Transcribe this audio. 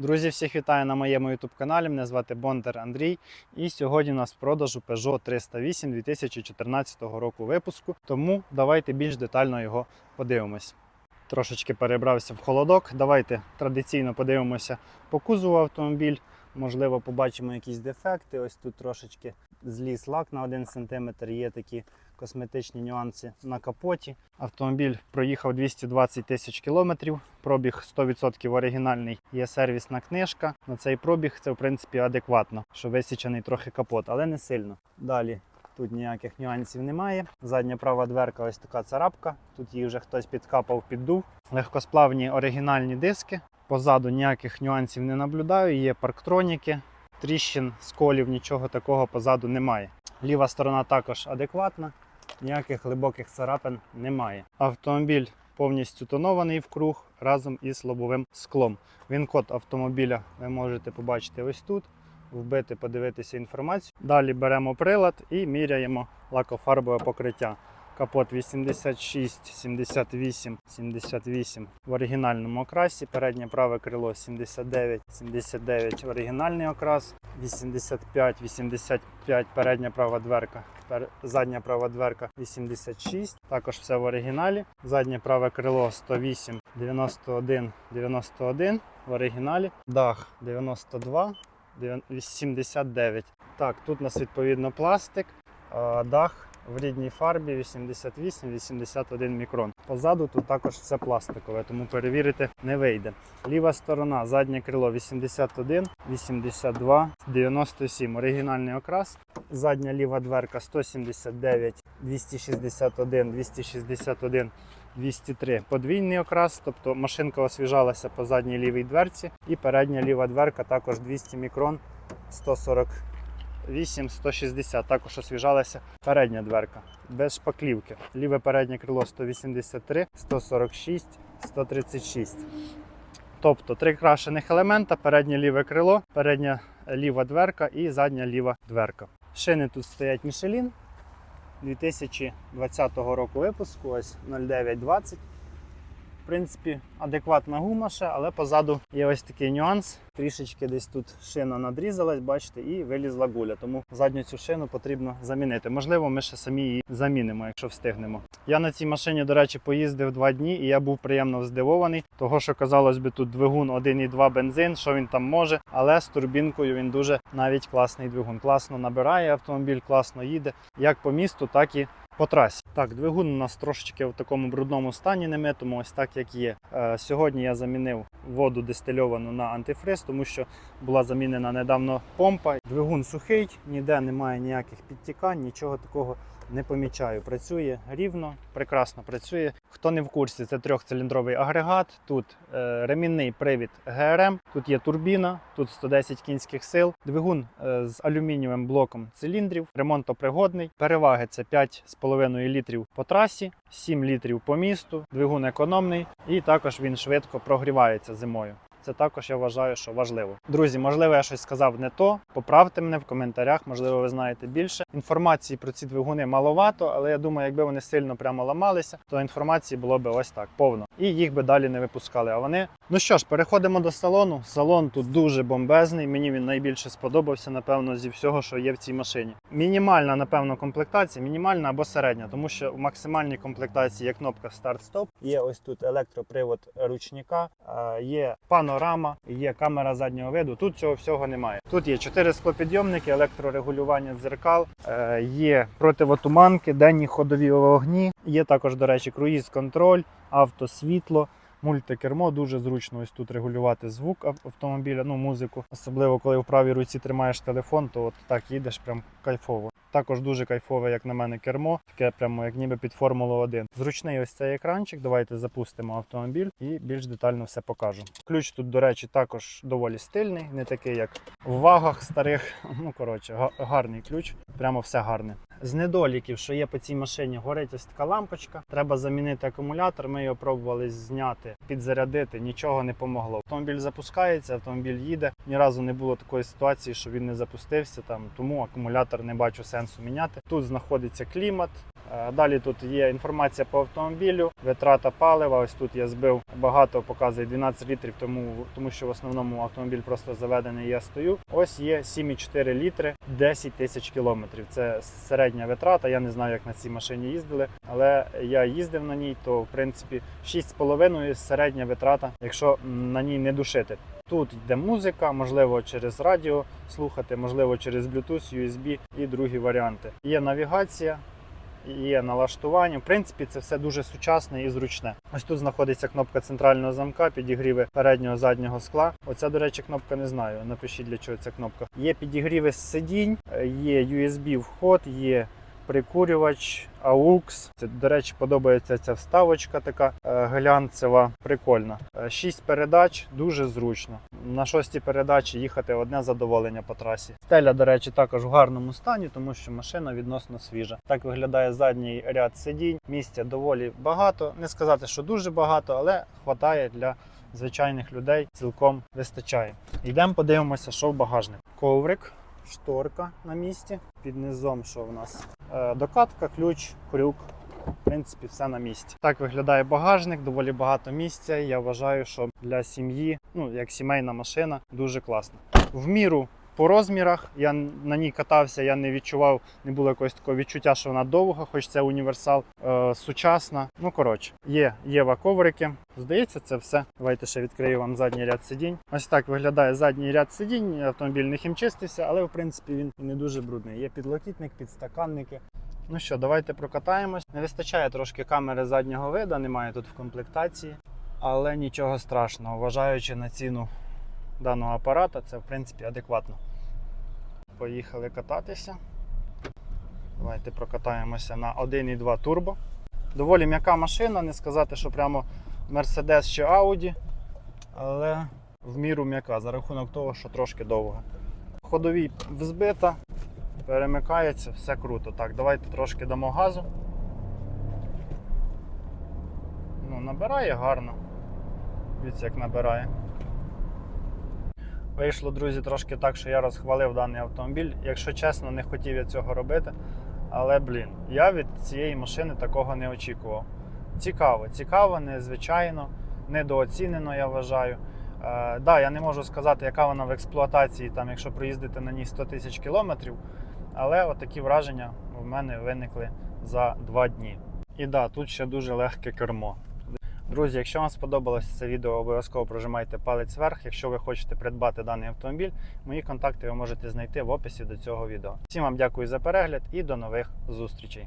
Друзі, всіх вітаю на моєму YouTube каналі. Мене звати Бондар Андрій. І сьогодні у нас в продажу Peugeot 308 2014 року випуску. Тому давайте більш детально його подивимось. Трошечки перебрався в холодок. Давайте традиційно подивимося по кузову автомобіль. Можливо, побачимо якісь дефекти. Ось тут трошечки зліз лак на 1 см. Є такі косметичні нюанси на капоті. Автомобіль проїхав 220 тисяч кілометрів, пробіг 100% оригінальний. Є сервісна книжка. На цей пробіг це в принципі адекватно, що висічений трохи капот, але не сильно. Далі тут ніяких нюансів немає. Задня права дверка ось така царапка. Тут її вже хтось підкапав, піддув. Легкосплавні оригінальні диски. Позаду ніяких нюансів не наблюдаю. Є парктроніки, тріщин, сколів, нічого такого позаду немає. Ліва сторона також адекватна, ніяких глибоких царапин немає. Автомобіль повністю тонований в круг разом із лобовим склом. Він код автомобіля ви можете побачити ось тут. Вбити, подивитися інформацію. Далі беремо прилад і міряємо лакофарбове покриття. Капот 86, 78, 78 в оригінальному окрасі. Переднє праве крило 79, 79 оригінальний окрас, 85, 85 передня права дверка. Задня права дверка 86, також все в оригіналі. Заднє праве крило 108, 91, 91 в оригіналі. Дах 92, 89. Так, тут у нас відповідно пластик, дах в рідній фарбі 88-81 мікрон. Позаду тут також все пластикове, тому перевірити не вийде. Ліва сторона, заднє крило 81, 82, 97. Оригінальний окрас. Задня ліва дверка 179, 261, 261. 203 подвійний окрас, тобто машинка освіжалася по задній лівій дверці, і передня ліва дверка також 200 мікрон 148, 160. Також освіжалася передня дверка без шпаклівки. Ліве переднє крило 183, 146, 136. Тобто три крашених елемента: переднє ліве крило, передня ліва дверка і задня ліва дверка. Шини тут стоять Michelin 2020 року випуску, ось 0920. В принципі, адекватна гума ще, але позаду є ось такий нюанс. Трішечки десь тут шина надрізалась, бачите, і вилізла гуля. Тому задню цю шину потрібно замінити. Можливо, ми ще самі її замінимо, якщо встигнемо. Я на цій машині, до речі, поїздив два дні, і я був приємно здивований. Того, що казалось би, тут двигун 1,2 бензин, що він там може, але з турбінкою він дуже навіть класний двигун. Класно набирає автомобіль, класно їде як по місту, так і по трасі. Так, двигун у нас трошечки в такому брудному стані немитому, ось так як є. Е, сьогодні я замінив воду дистильовану на антифриз, тому що була замінена недавно помпа. Двигун сухий, ніде немає ніяких підтікань, нічого такого не помічаю. Працює рівно, прекрасно працює. Хто не в курсі, це трьохциліндровий агрегат. Тут е, ремінний привід ГРМ, тут є турбіна, тут 110 кінських сил. Двигун е, з алюмінієвим блоком циліндрів, ремонтопригодний. Переваги це 5,5 літрів по трасі, 7 літрів по місту. Двигун економний і також він швидко прогрівається зимою. Це також я вважаю, що важливо. Друзі, можливо, я щось сказав не то. Поправте мене в коментарях, можливо, ви знаєте більше. Інформації про ці двигуни маловато, але я думаю, якби вони сильно прямо ламалися, то інформації було б ось так повно. І їх би далі не випускали. А вони. Ну що ж, переходимо до салону. Салон тут дуже бомбезний. Мені він найбільше сподобався, напевно, зі всього, що є в цій машині. Мінімальна, напевно, комплектація, мінімальна або середня, тому що в максимальній комплектації є кнопка старт-стоп. Є ось тут електропривод ручника, є панорама, є камера заднього виду. Тут цього всього немає. Тут є чотири склопідйомники, електрорегулювання дзеркал, е, є противотуманки, денні ходові вогні. Є також, до речі, круїз-контроль, автосвітло. Мультикермо дуже зручно ось тут регулювати звук автомобіля, ну музику. Особливо коли в правій руці тримаєш телефон, то от так їдеш прям кайфово. Також дуже кайфове, як на мене, кермо, таке прямо як ніби під Формулу 1. Зручний ось цей екранчик. Давайте запустимо автомобіль і більш детально все покажу. Ключ тут, до речі, також доволі стильний, не такий, як в вагах старих. Ну коротше, гарний ключ, прямо все гарне. З недоліків, що є по цій машині, горить ось така лампочка. Треба замінити акумулятор. Ми його пробували зняти, підзарядити, нічого не помогло. Автомобіль запускається, автомобіль їде. Ні разу не було такої ситуації, що він не запустився. Там тому акумулятор не бачу сенсу міняти. Тут знаходиться клімат, Далі тут є інформація по автомобілю, витрата палива. Ось тут я збив багато, показує 12 літрів, тому, тому що в основному автомобіль просто заведений. Я стою. Ось є 7,4 літри, 10 тисяч кілометрів. Це середня витрата. Я не знаю, як на цій машині їздили, але я їздив на ній, то в принципі 6,5 середня витрата, якщо на ній не душити. Тут йде музика, можливо, через радіо слухати, можливо, через Bluetooth, USB і другі варіанти. Є навігація, є налаштування. В принципі, це все дуже сучасне і зручне. Ось тут знаходиться кнопка центрального замка, підігріви переднього заднього скла. Оця, до речі, кнопка не знаю. Напишіть для чого ця кнопка. Є підігріви сидінь, е, є USB вход, є прикурювач, AUX. До речі, подобається ця вставочка така е, глянцева, прикольна. Е, Шість передач, дуже зручно. На шостій передачі їхати одне задоволення по трасі. Стеля, до речі, також в гарному стані, тому що машина відносно свіжа. Так виглядає задній ряд сидінь. Місця доволі багато. Не сказати, що дуже багато, але хватає для звичайних людей. Цілком вистачає. Йдемо подивимося, що в багажнику. Коврик, шторка на місці. Під низом, що в нас? Е, Докатка, ключ, крюк. В принципі, все на місці. Так виглядає багажник, доволі багато місця. Я вважаю, що для сім'ї, ну як сімейна машина, дуже класно. В міру по розмірах я на ній катався, я не відчував, не було якогось такого відчуття, що вона довга, хоч це універсал, е, сучасна. Ну коротше, є єва коврики. Здається, це все. Давайте ще відкрию вам задній ряд сидінь. Ось так виглядає задній ряд сидінь. Автомобіль не хімчистився, але в принципі він не дуже брудний. Є підлокітник, підстаканники. Ну що, давайте прокатаємось. Не вистачає трошки камери заднього вида, немає тут в комплектації, але нічого страшного. Вважаючи на ціну даного апарата, це в принципі адекватно. Поїхали кататися. Давайте прокатаємося на 1,2 турбо. Доволі м'яка машина, не сказати, що прямо Mercedes чи Audi, але в міру м'яка за рахунок того, що трошки довга. Ходовій взбита, перемикається, все круто. Так, давайте трошки дамо газу. Ну, набирає гарно. Дивіться, як набирає. Вийшло, друзі, трошки так, що я розхвалив даний автомобіль. Якщо чесно, не хотів я цього робити. Але, блін, я від цієї машини такого не очікував. Цікаво, цікаво, незвичайно, недооцінено, я вважаю. Е, да, я не можу сказати, яка вона в експлуатації, там, якщо проїздити на ній 100 тисяч кілометрів. Але отакі враження в мене виникли за два дні. І да, тут ще дуже легке кермо. Друзі, якщо вам сподобалося це відео, обов'язково прожимайте палець вверх. Якщо ви хочете придбати даний автомобіль, мої контакти ви можете знайти в описі до цього відео. Всім вам дякую за перегляд і до нових зустрічей.